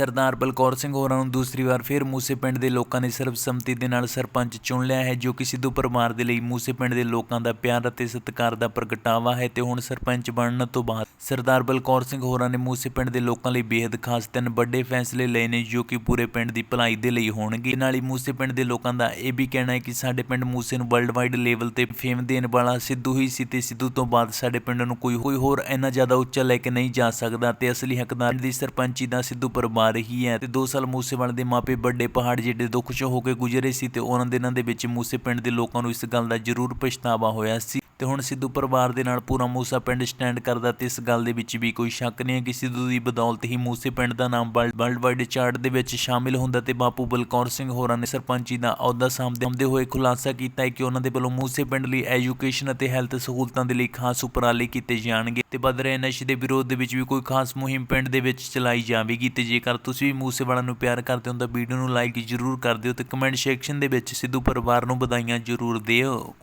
ਸਰਦਾਰ ਬਲਕੌਰ ਸਿੰਘ ਹੋਰਾਂ ਨੂੰ ਦੂਸਰੀ ਵਾਰ ਫਿਰ ਮੂਸੇ ਪਿੰਡ ਦੇ ਲੋਕਾਂ ਨੇ ਸਰਬਸੰਮਤੀ ਦੇ ਨਾਲ ਸਰਪੰਚ ਚੁਣ ਲਿਆ ਹੈ, ਜੋ ਕਿ ਸਿੱਧੂ ਪਰਿਵਾਰ ਦੇ ਲਈ ਮੂਸੇ ਪਿੰਡ ਦੇ ਲੋਕਾਂ ਦਾ ਪਿਆਰ ਅਤੇ ਸਤਿਕਾਰ ਦਾ ਪ੍ਰਗਟਾਵਾ ਹੈ ਤੇ ਹੁਣ ਸਰਪੰਚ ਬਣਨ ਤੋਂ ਬਾਅਦ ਸਰਦਾਰ ਬਲਕੌਰ ਸਿੰਘ ਹੋਰਾਂ ਨੇ ਮੂਸੇ ਪਿੰਡ ਦੇ ਲੋਕਾਂ ਲਈ ਬੇहद ਖਾਸ ਤਿੰਨ ਵੱਡੇ ਫੈਸਲੇ ਲਏ ਨੇ, ਜੋ ਕਿ ਪੂਰੇ ਪਿੰਡ ਦੀ ਭਲਾਈ ਦੇ ਲਈ ਹੋਣਗੇ। ਨਾਲ ਹੀ ਮੂਸੇ ਪਿੰਡ ਦੇ ਲੋਕਾਂ ਦਾ ਇਹ ਵੀ ਕਹਿਣਾ ਹੈ ਕਿ ਸਾਡੇ ਪਿੰਡ ਮੂਸੇ ਨੂੰ ਵਰਲਡ ਵਾਈਡ ਲੈਵਲ ਤੇ ਫੇਮ ਦੇਣ ਵਾਲਾ ਸਿੱਧੂ ਹੀ ਸੀ ਤੇ ਸਿੱਧੂ ਤੋਂ ਬਾਅਦ ਸਾਡੇ ਪਿੰਡ ਨੂੰ ਕੋਈ ਕੋਈ ਹੋਰ ਇੰਨਾ ਜ਼ਿਆਦਾ ਉੱਚਾ ਲੈ ਕੇ ਨਹੀਂ ਜਾ ਸਕਦਾ ਤੇ ਅਸਲੀ ਹੱਕਦਾਰ ਦੀ ਸਰਪੰਚੀ ਦਾ ਸਿੱਧੂ ਪਰਿਵਾਰ ਰਹੀ ਹੈ ਤੇ 2 ਸਾਲ ਮੂਸੇਵਾਲੇ ਦੇ ਮਾਪੇ ਵੱਡੇ ਪਹਾੜ ਜਿਹੜੇ ਦੁੱਖ ਚ ਹੋ ਕੇ ਗੁਜ਼ਰੇ ਸੀ ਤੇ ਉਹਨਾਂ ਦਿਨਾਂ ਦੇ ਵਿੱਚ ਮੂਸੇ ਪਿੰਡ ਦੇ ਲੋਕਾਂ ਨੂੰ ਇਸ ਗੱਲ ਦਾ ਜ਼ਰੂਰ ਪਛਤਾਵਾ ਹੋਇਆ ਸੀ। ਤੇ ਹੁਣ ਸਿੱਧੂ ਪਰਿਵਾਰ ਦੇ ਨਾਲ ਪੂਰਾ ਮੂਸਾ ਪਿੰਡ ਸਟੈਂਡ ਕਰਦਾ ਤੇ ਇਸ ਗੱਲ ਦੇ ਵਿੱਚ ਵੀ ਕੋਈ ਸ਼ੱਕ ਨਹੀਂ ਹੈ ਕਿ ਸਿੱਧੂ ਦੀ ਬਦੌਲਤ ਹੀ ਮੂਸੇ ਪਿੰਡ ਦਾ ਨਾਮ ਵਰਲਡ ਵਾਈਡ ਚਾਰਟ ਦੇ ਵਿੱਚ ਸ਼ਾਮਿਲ ਹੁੰਦਾ ਤੇ ਬਾਪੂ ਬਲਕੌਰ ਸਿੰਘ ਹੋਰਾਂ ਨੇ ਸਰਪੰਚੀ ਦਾ ਅਹੁਦਾ ਸਾਂਭਦੇ ਹੋਏ ਖੁਲਾਸਾ ਕੀਤਾ ਹੈ ਕਿ ਉਹਨਾਂ ਦੇ ਵੱਲੋਂ ਮੂਸੇ ਪਿੰਡ ਲਈ ਐਜੂਕੇਸ਼ਨ ਅਤੇ ਹੈਲਥ ਸਹੂਲਤਾਂ ਦੇ ਲਈ ਖਾਸ ਉਪਰਾਲੇ ਕੀਤੇ ਜਾਣਗੇ ਤੇ ਵੱਧ ਰਹੇ ਨਸ਼ੇ ਦੇ ਵਿਰੋਧ ਦੇ ਵਿੱਚ ਵੀ ਕੋਈ ਖਾਸ ਮੁਹਿੰਮ ਪਿੰਡ ਦੇ ਵਿੱਚ ਚਲਾਈ ਜਾਵੇਗੀ ਤੇ ਜੇਕਰ ਤੁਸੀਂ ਵੀ ਮੂਸੇਵਾਲਾ ਨੂੰ ਪਿਆਰ ਕਰਦੇ ਹੋ ਤਾਂ ਵੀਡੀਓ ਨੂੰ ਲਾਈਕ ਜ਼ਰੂਰ ਕਰ ਦਿਓ ਤੇ ਕਮੈਂਟ ਸੈਕਸ਼ਨ ਦੇ ਵਿੱਚ ਸਿੱਧੂ ਪਰਿਵਾਰ ਨੂੰ ਵਧਾਈਆਂ ਜ਼ਰੂਰ ਦਿਓ।